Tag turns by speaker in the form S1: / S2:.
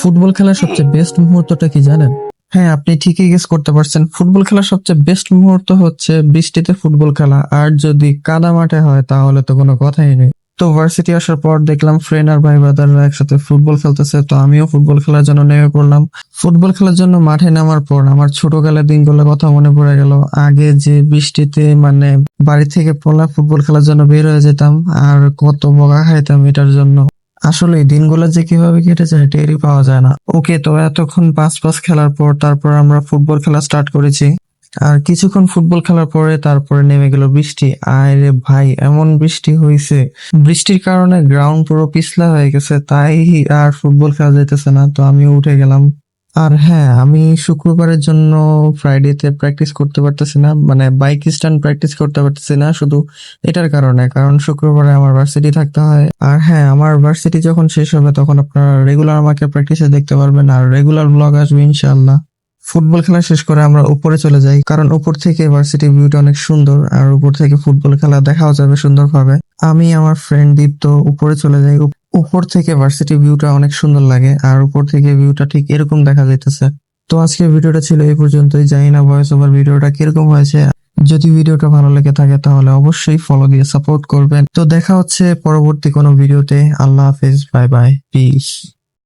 S1: Football খেলার সবচেয়ে best মুহূর্তটা কি জানেন? হ্যাঁ আপনি ঠিকই গেস করতে পারছেন। ফুটবল খেলার সবচেয়ে বেস্ট মুহূর্ত হচ্ছে বৃষ্টিতে ফুটবল খেলা। আর যদি কাদা মাঠে হয়, তাহলে তো কোনো কথাই নেই। তো ভার্সিটি আসার পর দেখলাম ফ্রেন্ড আর ভাই ব্রাদাররা একসাথে ফুটবল খেলতেছে, তো আমিও ফুটবল খেলার জন্য নেমে পড়লাম। ফুটবল খেলার জন্য মাঠে নামার পর আমার ছোটকালের দিনগুলোর কথা মনে পড়ে গেল। আগে যে বৃষ্টিতে মানে বাড়ি থেকে পড়লা ফুটবল খেলার জন্য বের হয়ে যেতাম, আর কত বগা খাইতাম এটার জন্য। আসলে দিনগুলো যে কীভাবে কেটে যায় টেরই পাওয়া যায় না। ওকে, তো এতক্ষণ পাঁচ পাঁচ খেলার পর তারপর আমরা ফুটবল খেলা স্টার্ট করেছি। আর কিছুক্ষণ ফুটবল খেলার পরে তারপরে নেমে গেল বৃষ্টি। আরে ভাই, এমন বৃষ্টি হয়েছে বৃষ্টির কারণে গ্রাউন্ড পুরো পিছলা হয়ে গেছে, তাই আর ফুটবল খেলা যাইতেছে না। তো আমি উঠে গেলাম। আর হ্যাঁ আমি শুক্রবারের জন্য ফ্রাইডেতে প্র্যাকটিস করতে পারতেছি না। মানে বাইক স্ট্যান্ড প্র্যাকটিস করতে পারতেছি না শুধু এটার কারণে, কারণ শুক্রবারে আমার ভার্সিটি থাকতে হয়। আর হ্যাঁ আমার ভার্সিটি যখন শেষ হবে তখন আপনারা রেগুলার আমাকে প্র্যাকটিসে দেখতে পারবেন আর রেগুলার ব্লগ আসবে ইনশাল্লাহ ফুটবল খেলা শেষ করে আমরা উপরে চলে যাই, কারণ উপর থেকে ভার্সিটি ভিউটা অনেক সুন্দর আর উপর থেকে ফুটবল খেলা দেখাও যাবে সুন্দরভাবে। আমি, আমার ফ্রেন্ড দীপ্ত উপরে চলে যাই। উপর থেকে ভার্সিটি ভিউটা অনেক সুন্দর লাগে, আর উপর থেকে ভিউটা ঠিক এরকম দেখা যাইতেছে। তো আজকে ভিডিওটা ছিল এই পর্যন্তই, জানি না ভয়েস ওভার ভিডিওটা কীরকম হয়েছে। যদি ভিডিওটা ভালো লেগে থাকে তাহলে অবশ্যই ফলো দিয়ে সাপোর্ট করবেন। তো দেখা হচ্ছে পরবর্তী কোনো ভিডিওতে। আল্লাহ হাফেজ বাই বাই পিস